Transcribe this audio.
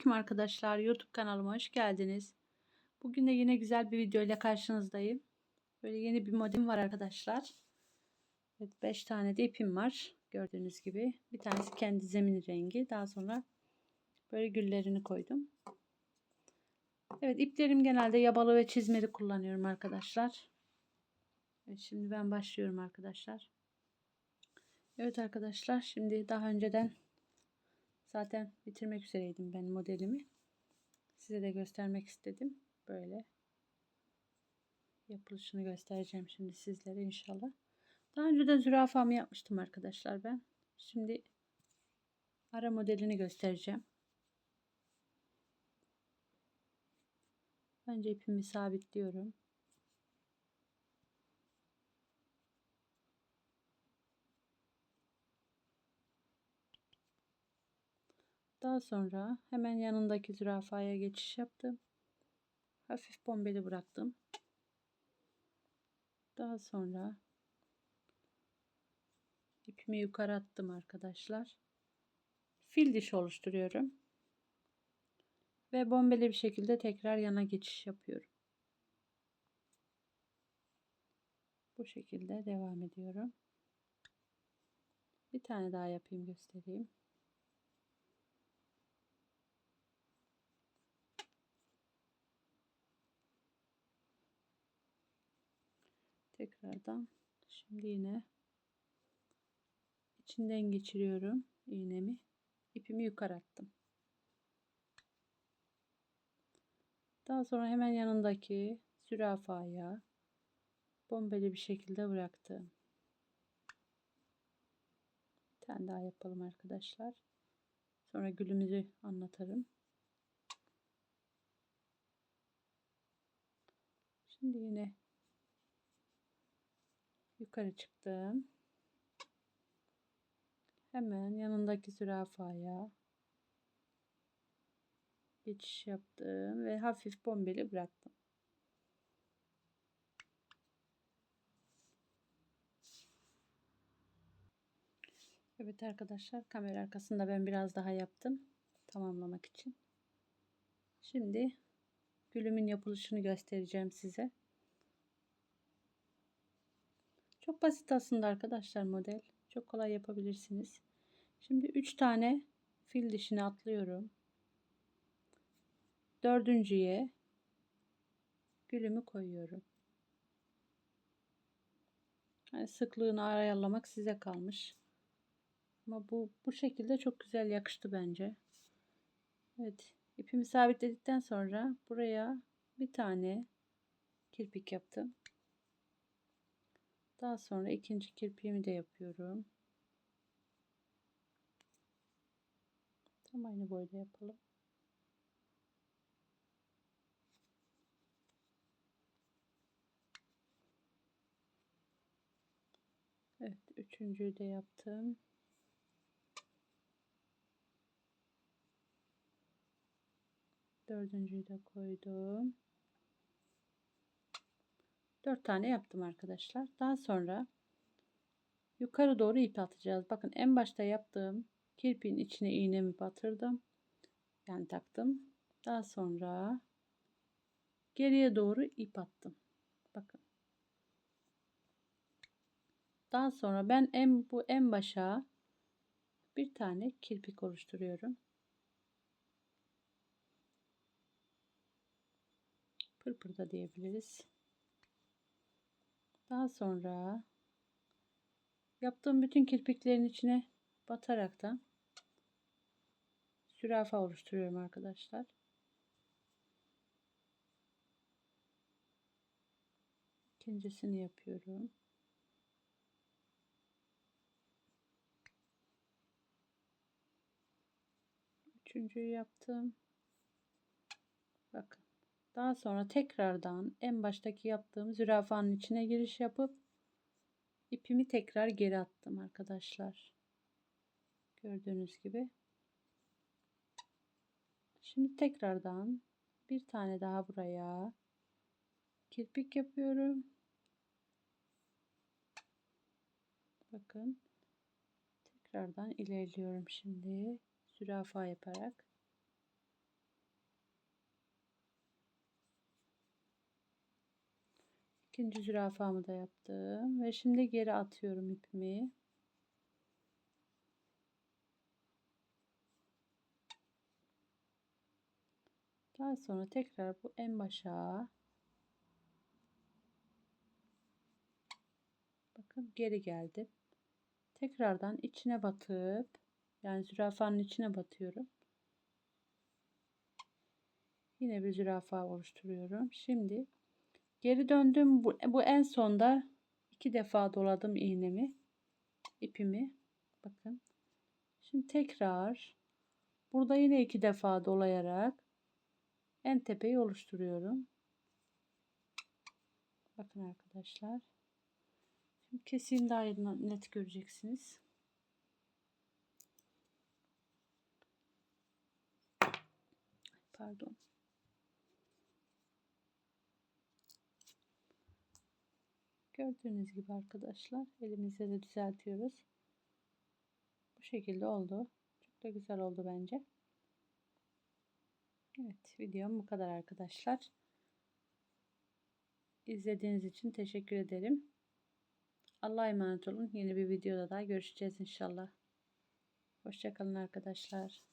Selamünaleyküm arkadaşlar. YouTube kanalıma hoş geldiniz. Bugün de yine güzel bir video ile karşınızdayım. Böyle yeni bir modem var arkadaşlar. Evet 5 tane de ipim var. Gördüğünüz gibi. Bir tanesi kendi zemin rengi. Daha sonra böyle güllerini koydum. Evet iplerim genelde yabalı ve çizmeli kullanıyorum arkadaşlar. Evet, şimdi ben başlıyorum arkadaşlar. Evet arkadaşlar şimdi daha önceden Zaten bitirmek üzereydim ben modelimi. Size de göstermek istedim. Böyle yapılışını göstereceğim şimdi sizlere inşallah. Daha önce de zürafamı yapmıştım arkadaşlar ben. Şimdi ara modelini göstereceğim. Önce ipimi sabitliyorum. Daha sonra hemen yanındaki zürafaya geçiş yaptım. Hafif bombeli bıraktım. Daha sonra ipimi yukarı attım arkadaşlar. Fil diş oluşturuyorum. Ve bombeli bir şekilde tekrar yana geçiş yapıyorum. Bu şekilde devam ediyorum. Bir tane daha yapayım göstereyim. Tekrardan. Şimdi yine içinden geçiriyorum iğnemi. İpimi yukarı attım. Daha sonra hemen yanındaki zürafaya bombeli bir şekilde bıraktım. Bir tane daha yapalım arkadaşlar. Sonra gülümüzü anlatırım şimdi yine yukarı çıktım. Hemen yanındaki zürafaya geçiş yaptım ve hafif bombeli bıraktım. Evet arkadaşlar kamera arkasında ben biraz daha yaptım tamamlamak için. Şimdi gülümün yapılışını göstereceğim size. Çok basit aslında arkadaşlar model. Çok kolay yapabilirsiniz. Şimdi 3 tane fil dişini atlıyorum. Dördüncüye gülümü koyuyorum. Yani sıklığını ayarlamak size kalmış. Ama bu bu şekilde çok güzel yakıştı bence. Evet, ipimi sabitledikten sonra buraya bir tane kirpik yaptım. Daha sonra ikinci kirpiğimi de yapıyorum. Tam aynı boyda yapalım. Evet, üçüncüyü de yaptım. Dördüncüyü de koydum. 4 tane yaptım arkadaşlar. Daha sonra yukarı doğru ip atacağız. Bakın en başta yaptığım kirpiğin içine iğnemi batırdım. Yani taktım. Daha sonra geriye doğru ip attım. Bakın. Daha sonra ben en bu en başa bir tane kirpik oluşturuyorum. Pırpır da diyebiliriz. Daha sonra yaptığım bütün kirpiklerin içine bataraktan sürafa oluşturuyorum arkadaşlar. İkincisini yapıyorum. Üçüncüyü yaptım. Bakın. Daha sonra tekrardan en baştaki yaptığım zürafanın içine giriş yapıp ipimi tekrar geri attım arkadaşlar. Gördüğünüz gibi. Şimdi tekrardan bir tane daha buraya kirpik yapıyorum. Bakın. Tekrardan ilerliyorum şimdi. Zürafa yaparak. İkinci zürafamı da yaptım ve şimdi geri atıyorum ipimi. Daha sonra tekrar bu en başa bakın geri geldim. Tekrardan içine batıp yani zürafanın içine batıyorum. Yine bir zürafa oluşturuyorum. Şimdi geri döndüm. Bu, bu en sonda iki defa doladım iğnemi, ipimi. Bakın. Şimdi tekrar burada yine iki defa dolayarak en tepeyi oluşturuyorum. Bakın arkadaşlar. Şimdi keseyim daha net göreceksiniz. Pardon. Gördüğünüz gibi arkadaşlar elimizle de düzeltiyoruz. Bu şekilde oldu. Çok da güzel oldu bence. Evet videom bu kadar arkadaşlar. İzlediğiniz için teşekkür ederim. Allah'a emanet olun. Yeni bir videoda daha görüşeceğiz inşallah. Hoşçakalın arkadaşlar.